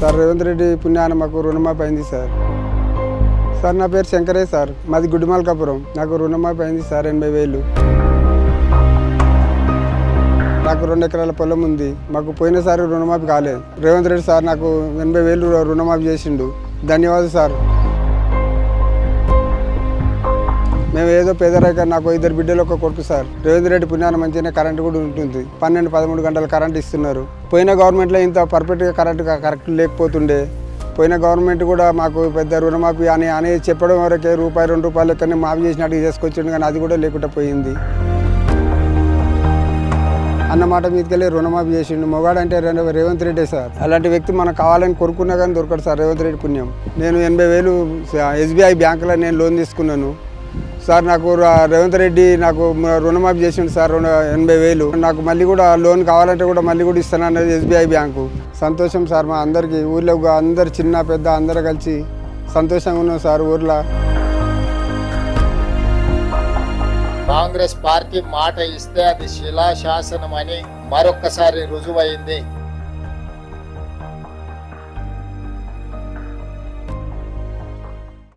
Sir Revanth Reddy పుణ్యాన మాకు రుణమాఫీ అయింది సార్. సార్ నా పేరు శంకరే సార్. మాది గుడ్డిమాలకాపురం నాకు రుణమాఫీ అయింది సార్ ఎనభై వేలు. నాకు రెండు ఎకరాల పొలం ఉంది. మాకు పోయినసారి రుణమాఫీ కాలేదు రేవంత్ రెడ్డి సార్ నాకు ఎనభై వేలు రుణమాఫీ చేసిండు. ధన్యవాదాలు సార్. మేము ఏదో పేదరిక నాకు ఇద్దరు బిడ్డలు ఒక కొడుకు సార్. రేవంత్ రెడ్డి పుణ్యాన మంచిగానే కరెంట్ కూడా ఉంటుంది. పన్నెండు పదమూడు గంటలు కరెంట్ ఇస్తున్నారు. పోయిన గవర్నమెంట్లో ఇంత పర్ఫెక్ట్గా కరెంట్ కరెక్ట్ లేకపోతుండే పోయిన గవర్నమెంట్ కూడా మాకు పెద్ద రుణమాఫీ అని అని చెప్పడం వరకే రూపాయి రెండు రూపాయలు కానీ మాఫీ చేసినట్టు చేసుకొచ్చిండు కానీ అది కూడా లేకుండా పోయింది. అన్నమాట మీదకెళ్ళి రుణమాఫీ చేసిండు. మొగాడంటే రెండు రేవంత్ రెడ్డి సార్. అలాంటి వ్యక్తి మనకు కావాలని కొనుక్కున్నా కానీ దొరకడు సార్ రేవంత్ రెడ్డి పుణ్యం. నేను ఎనభై వేలు ఎస్బీఐ బ్యాంకులో నేను లోన్ తీసుకున్నాను. సార్ నాకు రేవంత్ రెడ్డి నాకు రుణమాఫీ చేసిండు సార్ ఎనభై వేలు. నాకు మళ్ళీ కూడా లోన్ కావాలంటే కూడా మళ్ళీ కూడా ఇస్తానన్నది ఎస్బీఐ బ్యాంకు. సంతోషం సార్ మా అందరికీ. ఊర్లో అందరు చిన్న పెద్ద అందరూ కలిసి సంతోషంగా ఉన్నాం సార్ ఊర్లో. కాంగ్రెస్ పార్టీ మాట ఇస్తే అది శిలాశాసనం అని మరొక్కసారి రుజువైంది.